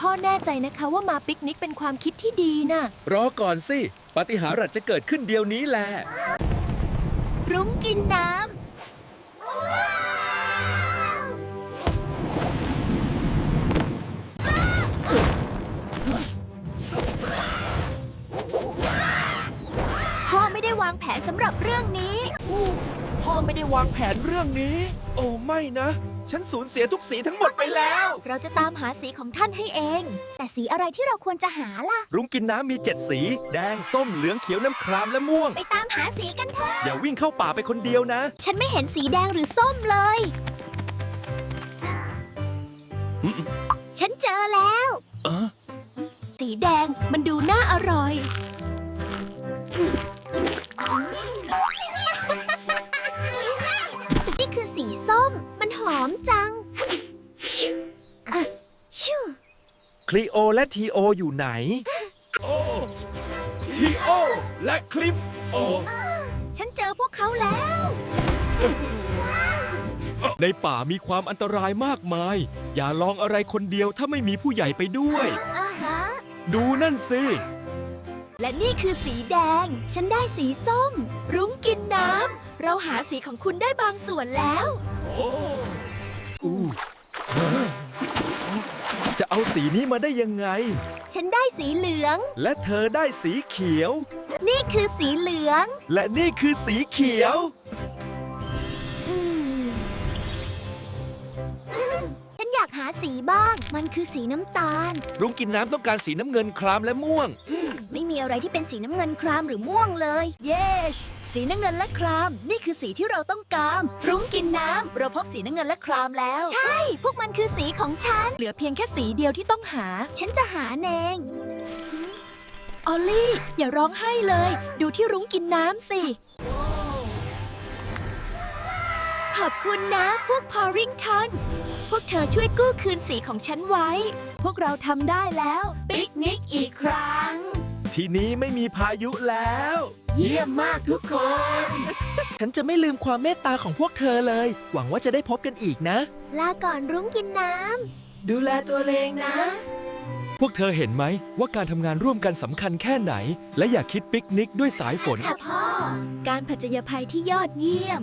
พ่อแน่ใจนะคะว่ามาปิกนิกเป็นความคิดที่ดีน่ะ รอก่อนสิปาฏิหาริย์จะเกิดขึ้นเดียวนี้แหละ รุ้งกินน้ำ พ่อไม่ได้วางแผนสำหรับเรื่องนี้ พ่อไม่ได้วางแผนเรื่องนี้ โอ้ไม่นะ ฉันสูญเสียทุกสีทั้งหมดไปแล้ว เราจะตามหาสีของท่านให้เอง แต่สีอะไรที่เราควรจะหาล่ะ รุ้งกินน้ำมีเจ็ดสี แดง ส้ม เหลือง เขียว น้ำคราม และม่วง ไปตามหาสีกันเถอะ อย่าวิ่งเข้าป่าไปคนเดียวนะ ฉันไม่เห็นสีแดงหรือส้มเลย อืมฉันเจอแล้ว เออ สีแดงมันดูน่าอร่อย อมจังอะชิวคลีโอและทีโออยู่ไหน โอ้ทีโอและคลิปโอ ฉันเจอพวกเขาแล้ว ในป่ามีความอันตรายมากมาย อย่าลองอะไรคนเดียวถ้าไม่มีผู้ใหญ่ไปด้วย อ่าฮะ ดูนั่นสิ และนี่คือสีแดง ฉันได้สีส้ม รุ้งกินน้ำ เราหาสีของคุณได้บางส่วนแล้ว อู้จะเอาสีนี้มาได้ยังไง ฉันได้สีเหลือง และเธอได้สีเขียว นี่คือสีเหลือง และนี่คือสีเขียวอืมอืมฉันอยากหาสีบ้าง มันคือสีน้ำตาล รุ้งกินน้ำต้องการสีน้ำเงินครามและม่วง ไม่มีอะไรที่เป็นสีน้ำเงินครามหรือม่วงเลย เย้ สีน้ำเงินและคราม นี่คือสีที่เราต้องการ รุ้งกินน้ำเราพบสีน้ำเงินและครามแล้ว ใช่ พวกมันคือสีของฉัน เหลือเพียงแค่สีเดียวที่ต้องหา ฉันจะหาเองออลลี่ อย่าร้องไห้เลย ดูที่รุ้งกินน้ำสิ ขอบคุณนะพวก Porringtons พวกเธอช่วยกู้คืนสีของฉันไว้ พวกเราทำได้แล้ว ปิกนิกอีกครั้ง ทีนี้ไม่มีพายุแล้ว เยี่ยมมากทุกคน ฉันจะไม่ลืมความเมตตาของพวกเธอเลย หวังว่าจะได้พบกันอีกนะ ลาก่อนรุ้งกินน้ดูแลตัวเองนะ พวกเธอเห็นไหมว่าการทำงานร่วมกันสำคัญแค่ไหน และอย่าคิดปิกนิกด้วยสายฝนำค่ะพ่อ การผจญภัยที่ยอดเยี่ยม